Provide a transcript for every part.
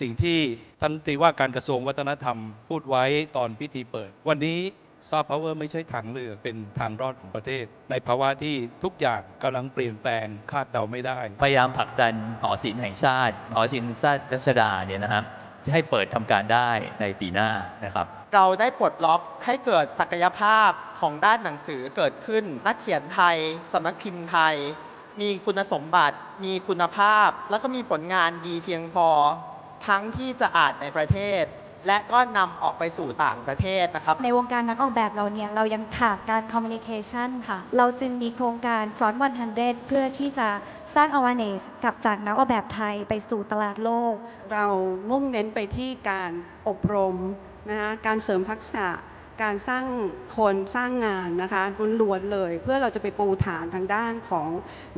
สิ่งที่ท่านรัฐมนตรีว่าการกระทรวงวัฒนธรรม พูดไว้ตอนพิธีเปิด วันนี้ซอฟต์พาวเวอร์ไม่ใช่ทางเลือกเป็นทางรอดของประเทศ ในภาวะที่ทุกอย่างกำลังเปลี่ยนแปลงคาดเดาไม่ได้ พยายามผลักดันหอศิลป์แห่งชาติหอศิลป์รัชดาเนี่ยนะครับจะให้เปิดทำการได้ในปีหน้านะครับ เราได้ปลดล็อกให้เกิดศักยภาพของด้านหนังสือเกิดขึ้น นักเขียนไทยสำนักพิมพ์ไทย มีคุณสมบัติ มีคุณภาพ แล้วก็มีผลงานดีเพียงพอ ทั้งที่จะอ่านในประเทศ และก็นำออกไปสู่ต่างประเทศนะครับ ในวงการนักออกแบบเราเนี่ย เรายังขาดการคอมมิ n นิเคชันค่ะ เราจึงมีโครงการ Front 100 เพื่อที่จะสร้าง awareness กับจากนักออกแบบไทยไปสู่ตลาดโลก เรามุ่งเน้นไปที่การอบรมนะคะการเสริมทักษะ การสร้างคนสร้างงานนะคะล้วนๆเลย เพื่อเราจะไปปูฐานทางด้านของ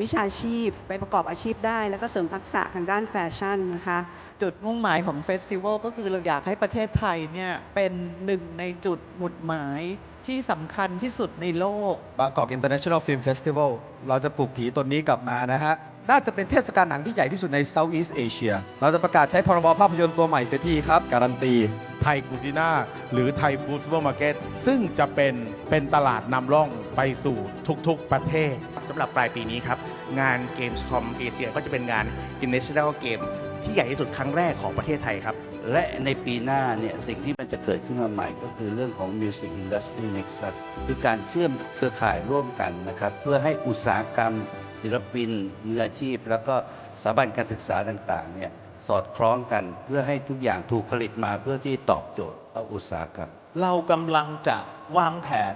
วิชาชีพ ไปประกอบอาชีพได้ แล้วก็เสริมทักษะทางด้านแฟชั่นนะคะ จุดมุ่งหมายของเฟสติวัลก็คือเราอยากให้ประเทศไทยเนี่ยเป็นหนึ่งในจุดหมุดหมายที่สำคัญที่สุดในโลกบางกอก International Film Festival เราจะปลุกผีตนนี้กลับมานะฮะน่าจะเป็นเทศกาลหนังที่ใหญ่ที่สุดใน Southeast Asia เราจะประกาศใช้พรบภาพยนตร์ตัวใหม่เสียทีครับ การันตี ไทยกูซิน่าหรือไทยฟู้ดซูเปอร์มาร์เก็ตซึ่งจะเป็นเป็นตลาดนำร่องไปสู่ทุกๆประเทศสำหรับปลายปีนี้ครับ งาน Gamescom เอเชียก็จะเป็นงาน International Game ที่ใหญ่ที่สุดครั้งแรกของประเทศไทยครับ และในปีหน้าเนี่ยสิ่งที่มันจะเกิดขึ้นมาใหม่ก็คือเรื่องของ Music Industry Nexus คือการเชื่อมเครือข่ายร่วมกันนะครับ เพื่อให้อุตสาหกรรม ศิลปินมืออาชีพ แล้วก็สถาบันการศึกษาต่างๆเนี่ย สอดคล้องกัน เพื่อให้ทุกอย่างถูกผลิตมาเพื่อที่ตอบโจทย์อุตสาหกรรม เรากำลังจะวางแผน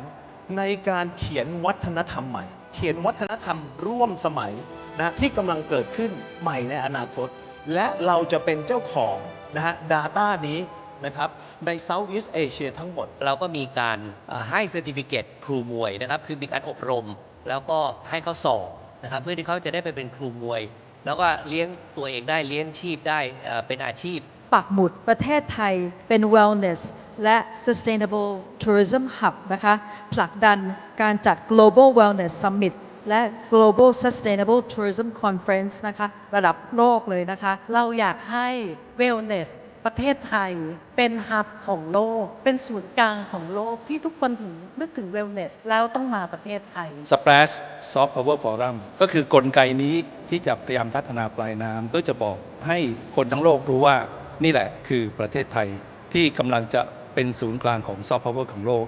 ในการเขียนวัฒนธรรมใหม่ เขียนวัฒนธรรมร่วมสมัยนะที่กำลังเกิดขึ้นใหม่ในอนาคต และเราจะเป็นเจ้าของนะฮะ Data นี้นะครับใน Southeast Asia ทั้งหมด เราก็มีการให้เซอร์ติฟิเคตครูมวยนะครับ คือมีการอบรม แล้วก็ให้เขาสอบนะครับเพื่อที่เขาจะได้ไปเป็นครูมวย แล้วก็เลี้ยงตัวเองได้เลี้ยงชีพได้เอ่อเป็นอาชีพ ปักหมุดประเทศไทยเป็น wellness และ sustainable tourism hub นะคะผลักดันการจัด global wellness summit และ global sustainable tourism conference นะคะระดับโลกเลยนะคะ เราอยากให้ Wellness ประเทศไทย เป็นฮับของโลก เป็นศูนย์กลางของโลกที่ทุกคนถึงนึกถึงเวลเนส แล้วต้องมาประเทศไทย Splash Soft Power Forum ก็คือกลไกนี้ที่จะพยายามพัฒนาปลายน้ำก็จะบอกให้คนทั้งโลกรู้ว่านี่แหละคือประเทศไทยที่กำลังจะเป็นศูนย์กลางของซอฟท์พาวเวอร์ของโลก